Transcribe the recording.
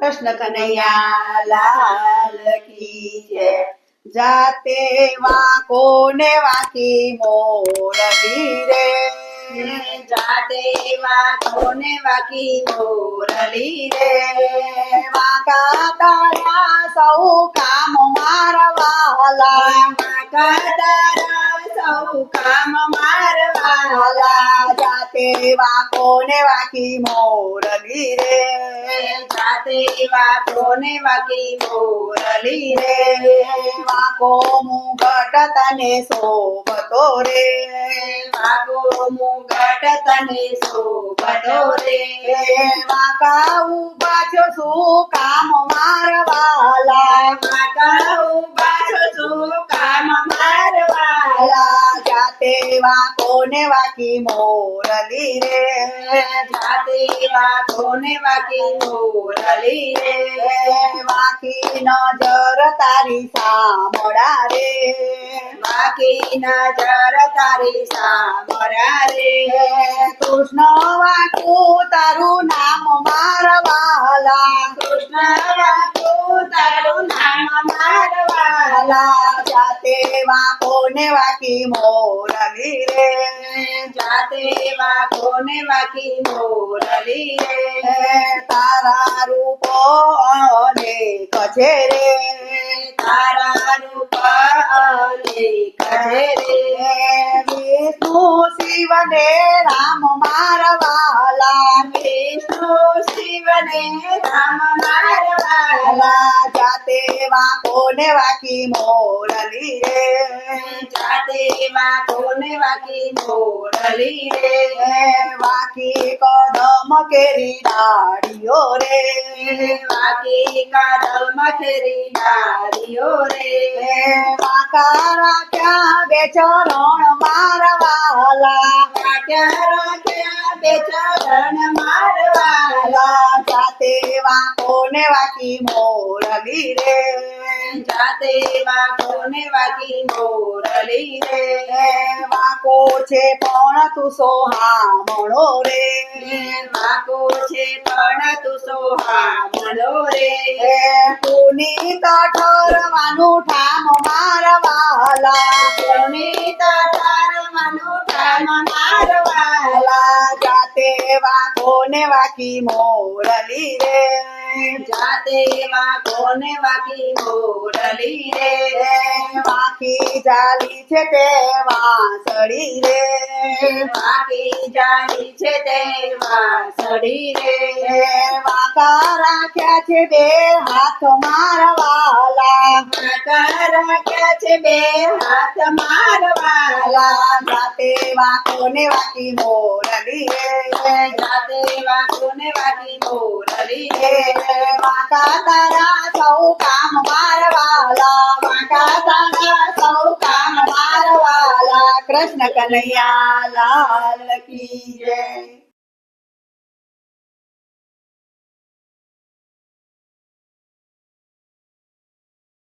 कृष्ण कन्हैया, लाल की जय। जाते वाको ने वाकी मोर रे जाते वाको ने वाकी मोर रे वाका तारा सौ काम मारवाला वाका तारा काम मारवाला जाते वा कोने वाकी मोरली रे जाते वा कोने वाकी मोरली रे वाको मुगट तने सोबतो रे वाको मुगट तने सोबतो रे वाका उबाचो सु काम वा कोने वा की मोरली रे? जाति वा कोने वाकी मोरली रे? वाकी नज़र तारी सामड़ा रे? वाकी नज़र तारी सामड़ा रे? कृष्ण वाकू तारू नाम मारवाला। कृष्ण वाकू तारू नाम मारवाला। जाते वा कोने वाकी मोरली रे जाते वा कोने वाकी मोरली रे तारा रूपो अनेक छे रे ने राम मारवाला, विष्णु शिव ने राम मारवाला जाते वा कोने वाकी मोरली रे। जाते वा कोने वाकी मोरली रे, वाकी कदम केरी डारियो रे। वाकी कदम केरी डारियो रे। वाकारा क्या बेचरण मारवाला મારવાલા રાખ્યા બે ચરણ મારવાલા જાતે વાંકો ને વાકી મોરલી રે જાતે વાતો ને વાકી મોરલી રે વાંકો છે પણ તું સોહામણો રે વાકો છે પણ તું સોહામણો રે પુનીત ઠરવાનું ઠામ મારવાલા પુનિત તારવાનું ઠામ મારવાલા વાલા જાતે વાંકો વાંકી મોરલી રે. જાતે વાકો ને વાકી મોરલી રે. વાંકી જાલી છે તે વાંસળી રે. વાકી જાણી છે તે વાસળી રે. વાંકા રાખ્યા છે બે હાથ મારવાલા માતા રાખ્યા છે બે હાથ મારવાલા વાલા જાતે વાંકો ને વાંકી મોરલી રે જાતે વાકો ને વાકી મોરલી હે રે વાંકા તારા સૌ કામ મારવાલા વાંકા તારા સૌ કામ મારવાલા કૃષ્ણ કનૈયા લાલ કી જય